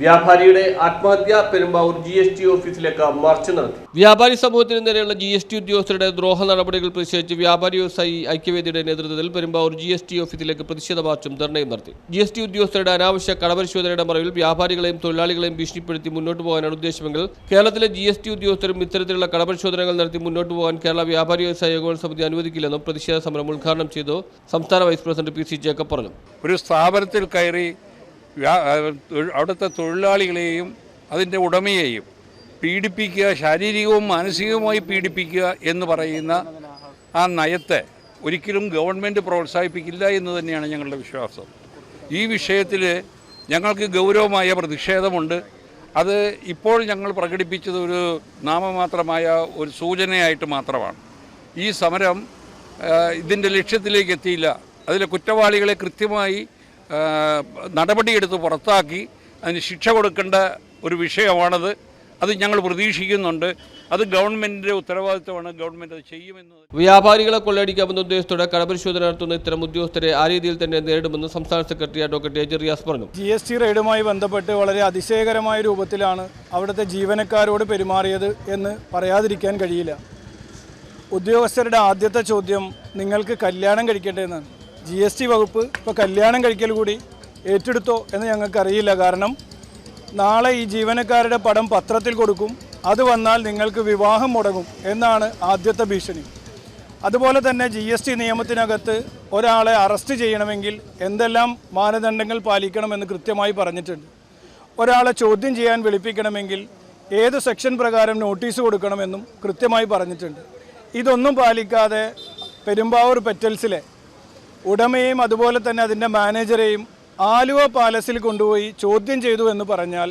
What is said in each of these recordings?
വ്യാപാരിയുടെ ആത്മഹത്യ Perumbavoor G S T ഓഫീസിലേക്ക് march നടത്തി. വ്യാപാരി സമൂഹത്തിന് നേരെയുള്ള ജി എസ് ടി ഉദ്യോഗസ്ഥരുടെ ദ്രോഹ നടപടികൾ പ്രതിഷേധിച്ച് വ്യാപാരി വ്യവസായി ഐക്യവേദിയുടെ നേതൃത്വത്തിൽ പെരുമ്പാവൂർ ജി എസ് ടി ഓഫീസിലേക്ക് പ്രതിഷേധ മാർച്ചും ധർണയും നടത്തി. ജി എസ് ടി ഉദ്യോഗസ്ഥരുടെ അനാവശ്യ കടപരിശോധനയുടെ മറവിൽ വ്യാപാരികളെയും തൊഴിലാളികളെയും ഭീഷണിപ്പെടുത്തി മുന്നോട്ട് പോകാനാണ് ഉദ്ദേശമെങ്കിൽ കേരളത്തിലെ ജി എസ് ടി ഉദ്യോഗസ്ഥരും ഇത്തരത്തിലുള്ള കടപരിശോധനകൾ നടത്തി മുന്നോട്ട് പോകാൻ കേരള വ്യാപാരി വ്യവസായ ഏകോപന സമിതി അനുവദിക്കില്ലെന്നും പ്രതിഷേധ സമരം ഉദ്ഘാടനം ചെയ്തു സംസ്ഥാന vice president P C Jacob പറഞ്ഞു. ഒരു സ്ഥാപനത്തിൽ കയറി അവിടുത്തെ തൊഴിലാളികളെയും അതിന്റെ ഉടമയെയും പീഡിപ്പിക്കുക ശാരീരികവും മാനസികവുമായി പീഡിപ്പിക്കുക എന്ന് പറയുന്ന ആ നയത്തെ ഒരിക്കലും ഗവൺമെന്റ് പ്രോത്സാഹിപ്പിക്കില്ല എന്ന് തന്നെയാണ് ഞങ്ങളുടെ വിശ്വാസം. ഈ വിഷയത്തിൽ ഞങ്ങൾക്ക് ഗൗരവമായ പ്രതിഷേധമുണ്ട്. അത് ഇപ്പോൾ ഞങ്ങൾ പ്രകടിപ്പിച്ചത് ഒരു നാമമാത്രമായ ഒരു സൂചനയായിട്ട് മാത്രമാണ്. ഈ സമരം ഇതിന്റെ ലക്ഷ്യത്തിലേക്ക് എത്തിയില്ല. അതിലെ കുറ്റവാളികളെ കൃത്യമായി നടപടിയെടുത്ത് പുറത്താക്കി. അതിന് ശിക്ഷ കൊടുക്കേണ്ട ഒരു വിഷയമാണത്. അത് ഞങ്ങൾ പ്രതീക്ഷിക്കുന്നുണ്ട്. അത് ഗവൺമെന്റിന്റെ ഉത്തരവാദിത്തമാണ്. ഗവൺമെന്റ് അത് ചെയ്യുമെന്ന്. വ്യാപാരികളെ കൊള്ളയടിക്കാമെന്ന ഉദ്ദേശത്തോടെ കടപരിശോധന നടത്തുന്ന ഇത്തരം ഉദ്യോഗസ്ഥരെ ആ രീതിയിൽ തന്നെ നേരിടുമെന്ന് സംസ്ഥാന secretary advocate A G Riyas പറഞ്ഞു. ജി എസ് ടി റെയ്ഡുമായി ബന്ധപ്പെട്ട് വളരെ അതിശയകരമായ രൂപത്തിലാണ് അവിടുത്തെ ജീവനക്കാരോട് പെരുമാറിയത് എന്ന് പറയാതിരിക്കാൻ കഴിയില്ല. ഉദ്യോഗസ്ഥരുടെ ആദ്യത്തെ ചോദ്യം നിങ്ങൾക്ക് കല്യാണം കഴിക്കേണ്ടതെന്നാണ്. ജി എസ് ടി വകുപ്പ് ഇപ്പോൾ കല്യാണം കഴിക്കൽ കൂടി ഏറ്റെടുത്തോ എന്ന് ഞങ്ങൾക്കറിയില്ല. കാരണം നാളെ ഈ ജീവനക്കാരുടെ പടം പത്രത്തിൽ കൊടുക്കും. അത് വന്നാൽ നിങ്ങൾക്ക് വിവാഹം മുടങ്ങും എന്നാണ് ആദ്യത്തെ ഭീഷണി. അതുപോലെ തന്നെ ജി എസ് ടി നിയമത്തിനകത്ത് ഒരാളെ അറസ്റ്റ് ചെയ്യണമെങ്കിൽ എന്തെല്ലാം മാനദണ്ഡങ്ങൾ പാലിക്കണമെന്ന് കൃത്യമായി പറഞ്ഞിട്ടുണ്ട്. ഒരാളെ ചോദ്യം ചെയ്യാൻ വിളിപ്പിക്കണമെങ്കിൽ ഏത് സെക്ഷൻ പ്രകാരം നോട്ടീസ് കൊടുക്കണമെന്നും കൃത്യമായി പറഞ്ഞിട്ടുണ്ട്. ഇതൊന്നും പാലിക്കാതെ പെരുമ്പാവൂർ പെറ്റൽസിലെ ഉടമയെയും അതുപോലെ തന്നെ അതിന്റെ മാനേജരെയും ആലുവ പാലസിൽ കൊണ്ടുപോയി ചോദ്യം ചെയ്തു എന്ന് പറഞ്ഞാൽ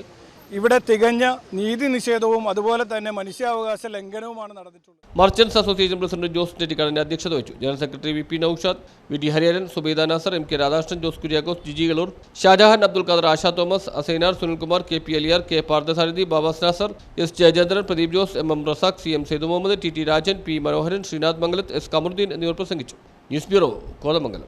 ഇവിടെ തികഞ്ഞ നീതി നിഷേധവും അതുപോലെ തന്നെ മനുഷ്യാവകാശ ലംഘനവുമാണ് നടന്നിട്ടുള്ളത്. മർച്ചൻസ് അസോസിയേഷൻ പ്രസിഡന്റ് ജോസ് ടെറ്റിക്കാടിന്റെ അധ്യക്ഷത വഹിച്ചു. General secretary V P Noushad V T Hariharan Subaida Nasar M K Radhakrishnan Jose Kuriakose Jiji Kalloor Shajahan Abdul Khader Asha Thomas Asainar Sunilkumar K P Aliyar K Parthasarathy Babas Nasar S Jayachandran Pradeep Jose M M Razak C M Sethu Muhammad T T Rajan P Manoharan Sreenath Mangalath S Kamaruddin എന്നിവർ പ്രസംഗിച്ചു. News bureau Kothamangalam.